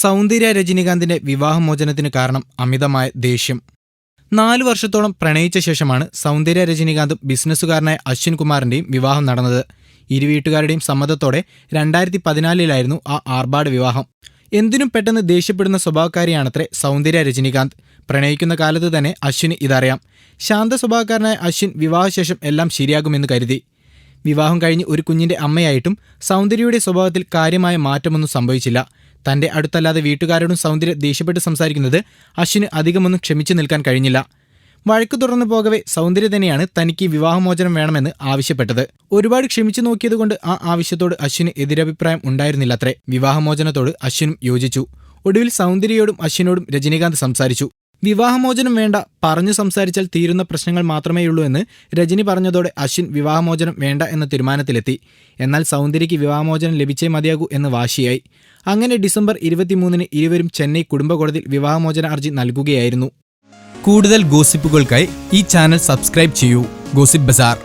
സൗന്ദര്യ രജനീകാന്തിന്റെ വിവാഹമോചനത്തിന് കാരണം അമിതമായ ദേഷ്യം. നാലു വർഷത്തോളം പ്രണയിച്ച ശേഷമാണ് സൗന്ദര്യ രജനീകാന്തും ബിസിനസ്സുകാരനായ അശ്വിൻ കുമാറിന്റെയും വിവാഹം നടന്നത്. ഇരുവീട്ടുകാരുടെയും സമ്മതത്തോടെ രണ്ടായിരത്തി പതിനാലിലായിരുന്നു ആ ആർഭാട് വിവാഹം. എന്തിനും പെട്ടെന്ന് ദേഷ്യപ്പെടുന്ന സ്വഭാവക്കാരിയാണത്രേ സൗന്ദര്യ രജനീകാന്ത്. പ്രണയിക്കുന്ന കാലത്ത് തന്നെ അശ്വിന് ഇതറിയാം. ശാന്ത സ്വഭാവക്കാരനായ അശ്വിൻ വിവാഹശേഷം എല്ലാം ശരിയാകുമെന്ന് കരുതി. വിവാഹം കഴിഞ്ഞ് ഒരു കുഞ്ഞിന്റെ അമ്മയായിട്ടും സൗന്ദര്യയുടെ സ്വഭാവത്തിൽ കാര്യമായ മാറ്റമൊന്നും സംഭവിച്ചില്ല. തന്റെ അടുത്തല്ലാതെ വീട്ടുകാരോടും സൗന്ദര്യ ദേഷ്യപ്പെട്ട് സംസാരിക്കുന്നത് അശ്വിന് അധികമൊന്നും ക്ഷമിച്ചു നിൽക്കാൻ കഴിഞ്ഞില്ല. വഴക്ക് തുടർന്നു പോകവേ സൗന്ദര്യ തന്നെയാണ് തനിക്ക് വിവാഹമോചനം വേണമെന്ന് ആവശ്യപ്പെട്ടത്. ഒരുപാട് ക്ഷമിച്ചു നോക്കിയതുകൊണ്ട് ആ ആവശ്യത്തോട് അശ്വിന് എതിരഭിപ്രായം ഉണ്ടായിരുന്നില്ലത്രേ. വിവാഹമോചനത്തോട് അശ്വിനും യോജിച്ചു. ഒടുവിൽ സൗന്ദര്യയോടും അശ്വിനോടും രജനീകാന്ത് സംസാരിച്ചു. വിവാഹമോചനം വേണ്ട പറഞ്ഞു സംസാരിച്ചാൽ തീരുന്ന പ്രശ്നങ്ങൾ മാത്രമേയുള്ളൂ എന്ന് രജനി പറഞ്ഞതോടെ അശ്വിൻ വിവാഹമോചനം വേണ്ട എന്ന തീരുമാനത്തിലെത്തി. എന്നാൽ സൗന്ദര്യയ്ക്ക് വിവാഹമോചനം ലഭിച്ചേ മതിയാകൂ എന്ന് വാശിയായി. അങ്ങനെ ഡിസംബർ ഇരുപത്തിമൂന്നിന് ഇരുവരും ചെന്നൈ കുടുംബ കോടതിയിൽ വിവാഹമോചന ഹർജി നൽകുകയായിരുന്നു. കൂടുതൽ ഗോസിപ്പുകൾക്കായി ഈ ചാനൽ സബ്സ്ക്രൈബ് ചെയ്യൂ. ഗോസിപ്പ് ബസാർ.